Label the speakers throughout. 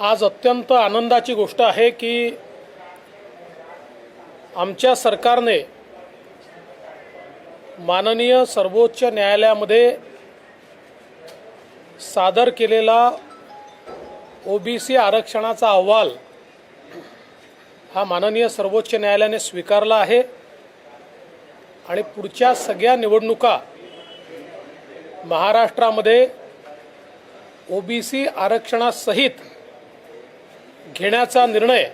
Speaker 1: आज अत्यंत आनंदाची गोष्ट आहे की आमच्या सरकारने माननीय सर्वोच्च न्यायालयामध्ये सादर केलेला ओबीसी आरक्षणाचा अहवाल हा माननीय सर्वोच्च न्यायालयाने स्वीकारला आहे. आणि पुढच्या सगळ्या निवडणुका महाराष्ट्रामध्ये ओबीसी आरक्षणासहित घेण्याचा निर्णय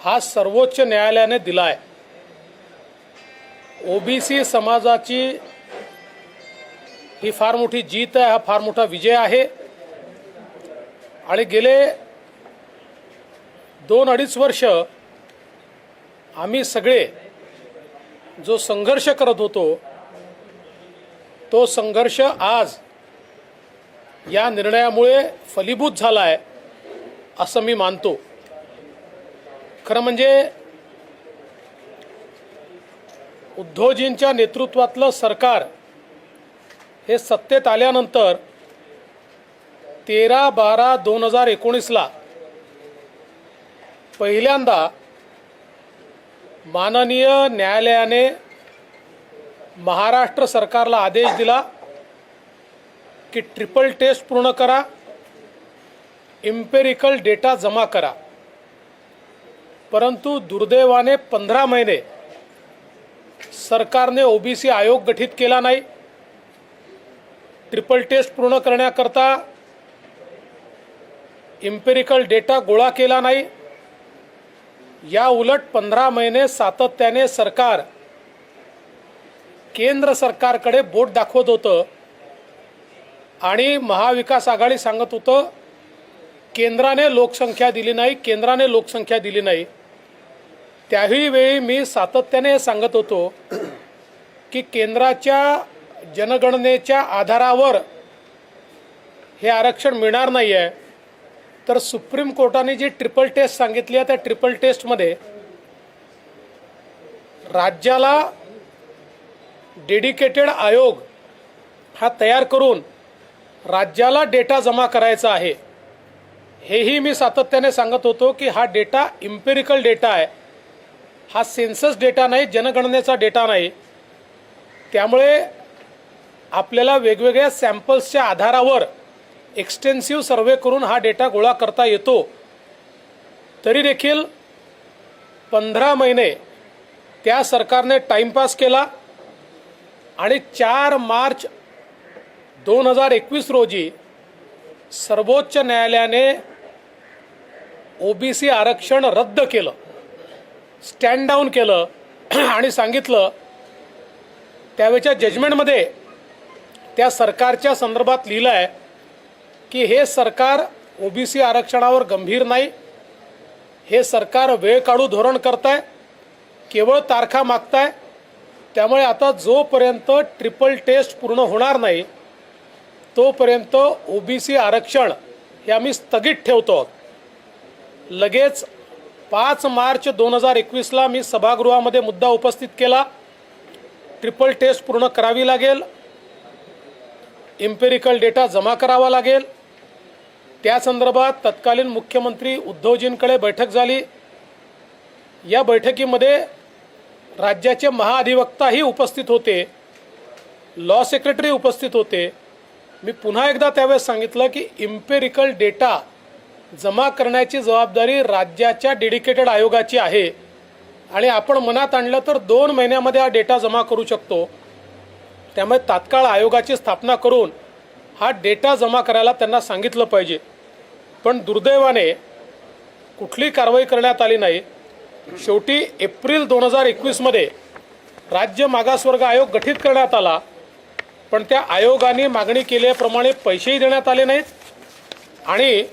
Speaker 1: हा सर्वोच्च न्यायालयाने दिला आहे ओबीसी समाजाची ही फार मोठी जीत आहे हा फार मोठा विजय आहे. आणि गेले दोन अडीच वर्ष आम्ही सगळे जो संघर्ष करत होतो तो संघर्ष आज या निर्णयामुळे फलीभूत झाला आहे असं मी मानतो. खरं म्हणजे उद्धवजींच्या नेतृत्वातलं सरकार हे सत्तेत आल्यानंतर तेरा बारा दोन हजार एकोणीसला पहिल्यांदा माननीय न्यायालयाने महाराष्ट्र सरकारला आदेश दिला की ट्रिपल टेस्ट पूर्ण करा. इम्पेरिकल डेटा जमा करा. परंतु दुर्दैवाने पंधरा महिने सरकारने ओबीसी आयोग गठीत केला नाही. ट्रिपल टेस्ट पूर्ण करण्याकरता इम्पेरिकल डेटा गोळा केला नाही. या उलट पंधरा महिने सातत्याने सरकार केंद्र सरकारकडे बोट दाखवत होतं आणि महाविकास आघाडी सांगत होतं केंद्राने लोकसंख्या दिली नाही केंद्राने लोकसंख्या दिली नाही. त्याही वेळी मी सातत्याने सांगत होतो की केंद्राच्या जनगणनेच्या आधारावर हे आरक्षण मिळणार नाही आहे तर सुप्रीम कोर्टाने जी ट्रिपल टेस्ट सांगितली आहे त्या ट्रिपल टेस्टमध्ये राज्याला डेडिकेटेड आयोग हा तयार करून राज्याला डेटा जमा करायचा आहे. हेही मी सातत्याने सांगत होतो की हा डेटा इम्पेरिकल डेटा आहे. हा सेन्सस डेटा नाही जनगणनेचा डेटा नाही. त्यामुळे आपल्याला वेगवेगळ्या सॅम्पल्सच्या आधारावर एक्सटेन्सिव्ह सर्वे करून हा डेटा गोळा करता येतो. तरी देखील पंधरा महिने त्या सरकारने टाईमपास केला आणि चार मार्च दोन हजार एकवीस रोजी सर्वोच्च न्यायालयाने ओबीसी आरक्षण रद्द केलं स्टँड डाऊन केलं आणि सांगितलं त्यावेळच्या जजमेंटमध्ये त्या सरकारच्या संदर्भात लिहिलं आहे की हे सरकार ओबीसी आरक्षणावर गंभीर नाही. हे सरकार वेळ काढू धोरण करताय केवळ तारखा मागताय. त्यामुळे आता जोपर्यंत ट्रिपल टेस्ट पूर्ण होणार नाही तोपर्यंत ओबीसी आरक्षण हे आम्ही स्थगित ठेवतो लगेच पाच मार्च दोन हजार एकवीसला मी सभागृहामध्ये मुद्दा उपस्थित केला. ट्रिपल टेस्ट पूर्ण करावी लागेल. इम्पेरिकल डेटा जमा करावा लागेल. त्या संदर्भात तत्कालीन मुख्यमंत्री उद्धवजींकडे बैठक झाली. या बैठकीमध्ये राज्याचे महाअधिवक्ताही उपस्थित होते. लॉ सेक्रेटरी उपस्थित होते. मी पुन्हा एकदा त्यावेळेस सांगितलं की इम्पेरिकल डेटा जमा करण्याची जबाबदारी राज्याच्या डेडिकेटेड आयोगाची आहे. आणि आपण मनात आणलं तर दोन महिन्यामध्ये हा डेटा जमा करू शकतो. त्यामुळे तात्काळ आयोगाची स्थापना करून हा डेटा जमा करायला त्यांना सांगितलं पाहिजे. पण दुर्दैवाने कुठली कारवाई करण्यात आली नाही. शेवटी एप्रिल दोन हजार एकवीसमध्ये राज्य मागासवर्ग आयोग गठीत करण्यात आला. पण त्या आयोगाने मागणी केल्याप्रमाणे पैसेही देण्यात आले नाहीत. आणि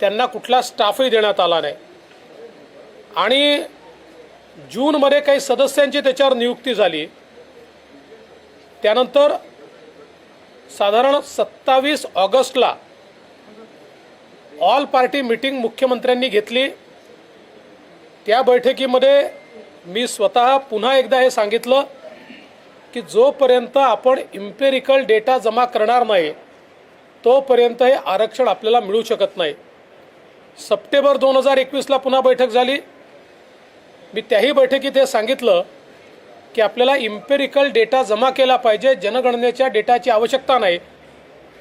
Speaker 1: त्यांना कुठला स्टाफही देण्यात आला नाही. आणि जूनमध्ये काही सदस्यांची त्याच्यावर नियुक्ती झाली. त्यानंतर साधारण सत्तावीस ऑगस्टला ऑल पार्टी मिटिंग मुख्यमंत्र्यांनी घेतली. त्या बैठकीमध्ये मी स्वतः पुन्हा एकदा हे सांगितलं की जोपर्यंत आपण इम्पेरिकल डेटा जमा करणार नाही तोपर्यंत हे आरक्षण आपल्याला मिळू शकत नाही. सप्टेंबर दोन हजार एकवीसला पुन्हा बैठक झाली. मी त्याही बैठकीत हे सांगितलं की आपल्याला इम्पेरिकल डेटा जमा केला पाहिजे जनगणनेच्या डेटाची आवश्यकता नाही.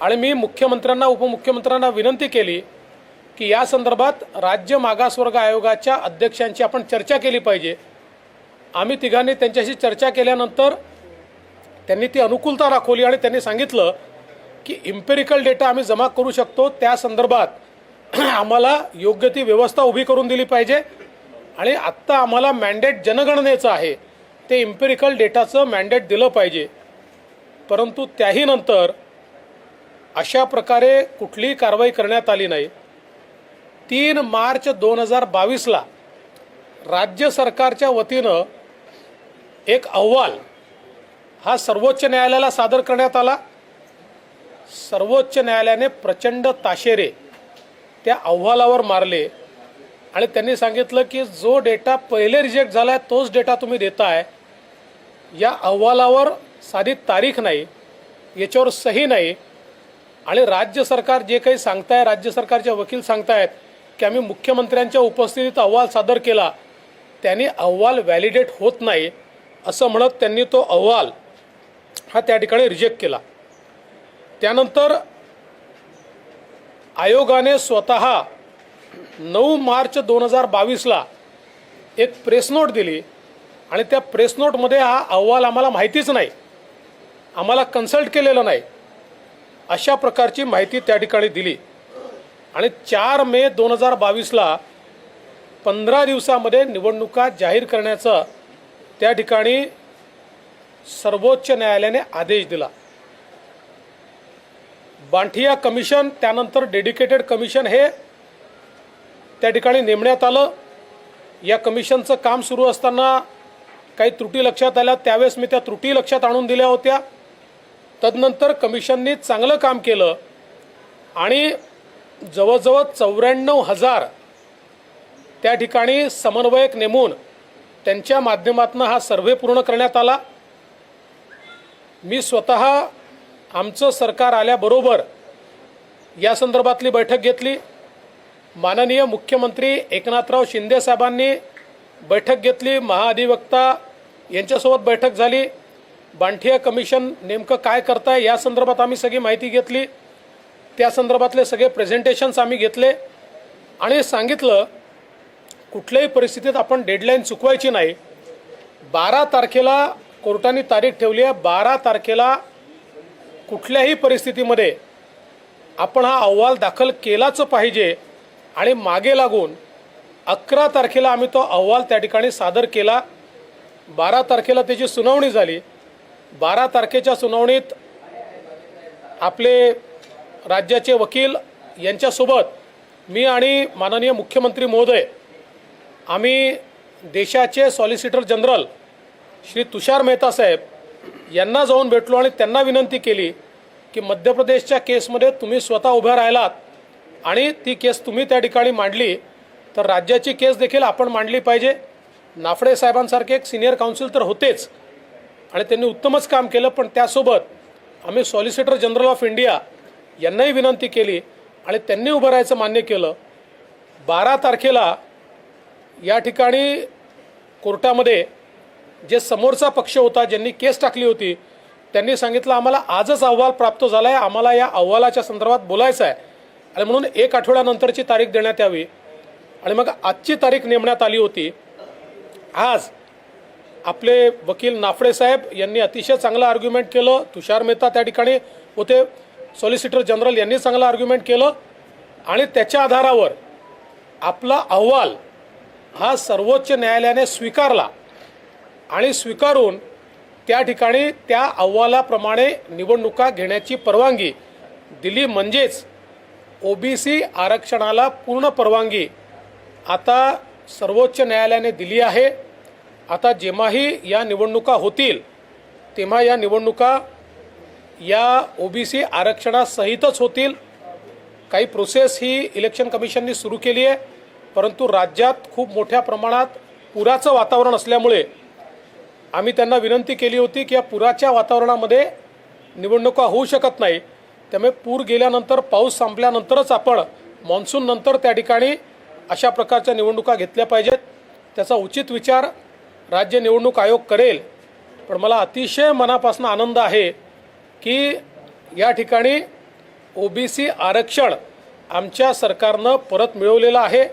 Speaker 1: आणि मी मुख्यमंत्र्यांना उपमुख्यमंत्र्यांना विनंती केली की या संदर्भात राज्य मागासवर्ग आयोगाच्या अध्यक्षांची आपण चर्चा केली पाहिजे. आम्ही तिघांनी त्यांच्याशी चर्चा केल्यानंतर त्यांनी ती अनुकूलता दाखवली आणि त्यांनी सांगितलं की इम्पेरिकल डेटा आम्ही जमा करू शकतो. त्या संदर्भात आम्हाला योग्य ती व्यवस्था उभी करून दिली पाहिजे. आणि आत्ता आम्हाला मॅन्डेट जनगणनेचं आहे. ते इम्पेरिकल डेटाचं मॅन्डेट दिलं पाहिजे. परंतु त्याही नंतर अशा प्रकारे कुठलीही कारवाई करण्यात आली नाही. तीन मार्च दोन हजार बावीसला राज्य सरकारच्या वतीनं एक अहवाल हा सर्वोच्च न्यायालयाला सादर करण्यात आला. सर्वोच्च न्यायालयाने प्रचंड ताशेरे त्या अहवालावर मारले. आणि त्यांनी सांगितलं की जो डेटा पहिले रिजेक्ट झाला आहे तोच डेटा तुम्ही देताय. या अहवालावर साधी तारीख नाही याच्यावर सही नाही. आणि राज्य सरकार जे काही सांगताय राज्य सरकारचे वकील सांगतायत की आम्ही मुख्यमंत्र्यांच्या उपस्थितीत अहवाल सादर केला. त्यांनी अहवाल व्हॅलिडेट होत नाही असं म्हणत त्यांनी तो अहवाल हा त्या ठिकाणी रिजेक्ट केला. त्यानंतर आयोगाने स्वतः नऊ मार्च दोन हजार बावीसला एक प्रेस नोट दिली. आणि त्या प्रेस नोटमध्ये हा अहवाल आम्हाला माहितीच नाही. आम्हाला कन्सल्ट केलेलं नाही. अशा प्रकारची माहिती त्या ठिकाणी दिली. आणि चार मे दोन हजार बावीसला पंधरा दिवसामध्ये निवडणुका जाहीर करण्याचा त्या ठिकाणी सर्वोच्च न्यायालयाने आदेश दिला. बांठिया कमिशन त्यानंतर डेडिकेटेड कमिशन हे त्या ठिकाणी नेमण्यात आलं. या कमिशनचं काम सुरू असताना काही त्रुटी लक्षात आल्या. त्यावेळेस मी त्या त्रुटी लक्षात आणून दिल्या होत्या. तदनंतर कमिशननी चांगलं काम केलं आणि जवळजवळ चौऱ्याण्णव हजार त्या ठिकाणी समन्वयक नेमून त्यांच्या माध्यमातून हा सर्व्हे पूर्ण करण्यात आला. मी स्वतः आमचं सरकार आल्याबरोबर या संदर्भातली बैठक घेतली. माननीय मुख्यमंत्री एकनाथराव शिंदे साहेबांनी बैठक घेतली. महाअधिवक्ता यांच्यासोबत बैठक झाली. बांठिया कमिशन नेमकं काय करताय या संदर्भात आम्ही सगळी माहिती घेतली. त्या संदर्भातले सगळे प्रेझेंटेशन्स आम्ही घेतले. आणि सांगितलं कुठल्याही परिस्थितीत आपण डेडलाईन चुकवायची नाही. बारा तारखेला कोर्टाने तारीख ठेवली आहे. बारा तारखेला कुठल्याही परिस्थितीमध्ये आपण हा अहवाल दाखल केलाच पाहिजे आणि मागे लागून अकरा तारखेला आम्ही तो अहवाल त्या ठिकाणी सादर केला. बारा तारखेला त्याची सुनावणी झाली. बारा तारखेच्या सुनावणीत आपले राज्याचे वकील यांच्यासोबत मी आणि माननीय मुख्यमंत्री महोदय आम्ही देशाचे सॉलिसिटर जनरल श्री तुषार मेहता साहेब यांना जाऊन भेटलो आणि त्यांना विनंती केली की मध्य प्रदेशच्या केसमध्ये तुम्ही स्वतः उभ्या राहिलात आणि ती केस तुम्ही त्या ठिकाणी मांडली तर राज्याची केस देखील आपण मांडली पाहिजे. नाफडे साहेबांसारखे एक सिनियर काउन्सिल तर होतेच आणि त्यांनी उत्तमच काम केलं पण त्यासोबत आम्ही सॉलिसिटर जनरल ऑफ इंडिया यांनाही विनंती केली आणि त्यांनी उभं राहायचं मान्य केलं. बारा तारखेला या ठिकाणी कोर्टामध्ये जे समोरचा पक्ष होता ज्यांनी केस टाकली होती त्यांनी सांगितलं आम्हाला आजच अहवाल प्राप्त झाला आहे आम्हाला या अहवालाच्या संदर्भात बोलायचं आहे आणि म्हणून एक आठवड्यानंतरची तारीख देण्यात यावी. आणि मग आजची तारीख नेमण्यात आली होती. आज आपले वकील नाफडे साहेब यांनी अतिशय चांगलं आर्ग्युमेंट केलं. तुषार मेहता त्या ठिकाणी होते. सॉलिसिटर जनरल यांनी चांगलं आर्ग्युमेंट केलं. आणि त्याच्या आधारावर आपला अहवाल हा सर्वोच्च न्यायालयाने स्वीकारला. आणि स्वीकारून त्या ठिकाणी त्या अहवालाप्रमाणे निवडणुका घेण्याची परवानगी दिली म्हणजेच ओबीसी आरक्षणाला पूर्ण परवानगी आता सर्वोच्च न्यायालयाने दिली आहे. आता जेव्हाही या निवडणुका होतील तेव्हा या निवडणुका या ओबीसी आरक्षणासहितच होतील. काही प्रोसेस ही इलेक्शन कमिशननी सुरू केली आहे परंतु राज्यात खूप मोठ्या प्रमाणात पुराचं वातावरण असल्यामुळे आम्ही त्यांना विनंती केली होती की या पुराच्या वातावरणामध्ये निवडणुका होऊ शकत नाही. त्यामुळे पूर गेल्यानंतर पाऊस संपल्यानंतरच आपण मान्सूननंतर त्या ठिकाणी अशा प्रकारच्या निवडणुका घेतल्या पाहिजेत. त्याचा उचित विचार राज्य निवडणूक आयोग करेल. पण मला अतिशय मनापासून आनंद आहे की या ठिकाणी ओबीसी आरक्षण आमच्या सरकारनं परत मिळवलेलं आहे.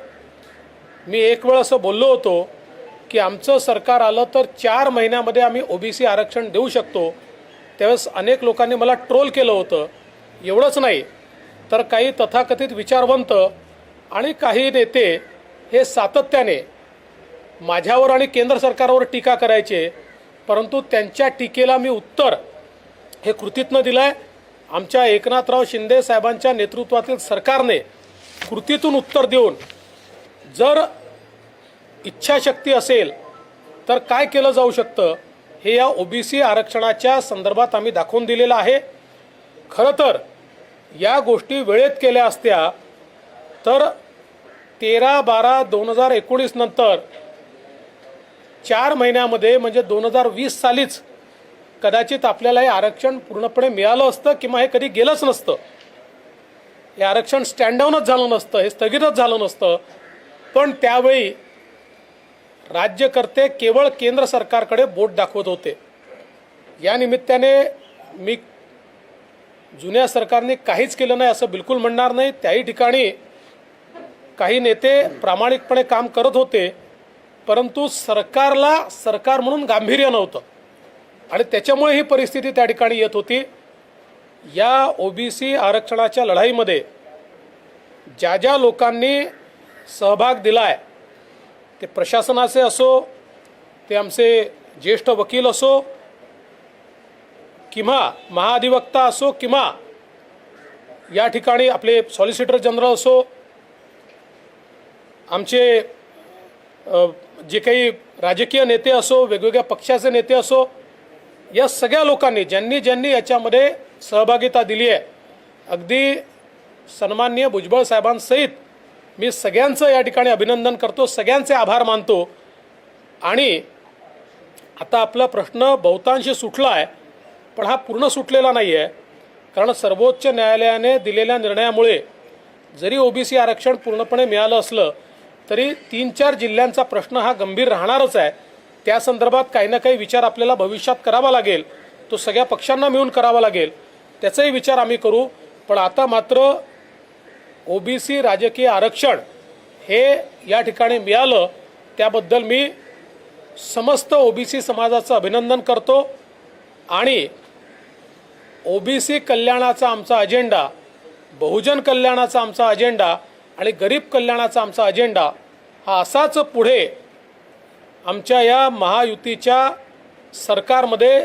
Speaker 1: मी एक वेळ असं बोललो होतो की आमचं सरकार आलं तर चार महिन्यामध्ये आम्ही ओबीसी आरक्षण देऊ शकतो. त्यावेळेस अनेक लोकांनी मला ट्रोल केलं होतं. एवढंच नाही तर काही तथाकथित विचारवंत आणि काही नेते हे सातत्याने माझ्यावर आणि केंद्र सरकारवर टीका करायचे परंतु त्यांच्या टीकेला मी उत्तर हे कृतीतनं दिलं आहे आमच्या एकनाथराव शिंदे साहेबांच्या नेतृत्वातील सरकारने कृतीतून उत्तर देऊन जर इच्छाशक्ती असेल तर काय केलं जाऊ शकतं हे या ओबीसी आरक्षणाच्या संदर्भात आम्ही दाखवून दिलेलं आहे. खरं तर या गोष्टी वेळेत केल्या असत्या तर तेरा बारा दोन हजार एकोणीस नंतर चार महिन्यामध्ये म्हणजे दोन हजार वीस सालीच कदाचित आपल्याला हे आरक्षण पूर्णपणे मिळालं असतं किंवा हे कधी गेलंच नसतं. हे आरक्षण स्टँडाऊनच झालं नसतं हे स्थगितच झालं नसतं. पण त्यावेळी राज्यकर्ते केवळ केंद्र सरकारकडे बोट दाखवत होते. या निमित्ताने मी जुन्या सरकारने काहीच केलं नाही असं बिलकुल म्हणणार नाही. त्याही ठिकाणी काही नेते प्रामाणिकपणे काम करत होते परंतु सरकारला सरकार म्हणून गांभीर्य नव्हतं. आणि त्याच्यामुळे ही परिस्थिती त्या ठिकाणी येत होती. या ओबीसी आरक्षणाच्या लढाईमध्ये ज्या ज्या लोकांनी सहभाग दिला आहे ते प्रशासनाचे असो ते आमचे ज्येष्ठ वकील असो किंवा महाधिवक्ता असो किंवा या ठिकाणी आपले सॉलिसिटर जनरल असो आमचे जे काही राजकीय नेते असो वेगवेगळ्या पक्षाचे नेते असो या सगळ्या लोकांनी ज्यांनी ज्यांनी याच्यामध्ये सहभागिता दिली आहे अगदी सन्माननीय भुजबळ साहेबांसहित मी सगळ्यांचं या ठिकाणी अभिनंदन करतो सगळ्यांचे आभार मानतो. आणि आता आपला प्रश्न बहुतांशी सुटला आहे पण हा पूर्ण सुटलेला नाही आहे कारण सर्वोच्च न्यायालयाने दिलेल्या निर्णयामुळे जरी ओबीसी आरक्षण पूर्णपणे मिळालं असलं तरी तीन चार जिल्ह्यांचा प्रश्न हा गंभीर राहणारच आहे. त्या संदर्भात काही ना काही विचार आपल्याला भविष्यात करावा लागेल. तो सगळ्या पक्षांना मिळून करावा लागेल. त्याचाही विचार आम्ही करू. पण आता मात्र ओबीसी राजकीय आरक्षण हे या ठिकाणी मिळालं त्याबद्दल मी समस्त ओबीसी समाजाचं अभिनंदन करतो. आणि ओबीसी कल्याणाचा आमचा अजेंडा बहुजन कल्याणाचा आमचा अजेंडा आणि गरीब कल्याणाचा आमचा अजेंडा हा असाच पुढे आमच्या या महायुतीच्या सरकारमध्ये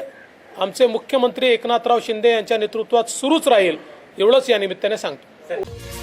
Speaker 1: आमचे मुख्यमंत्री एकनाथराव शिंदे यांच्या नेतृत्वात सुरूच राहील एवढंच या निमित्ताने सांगतो.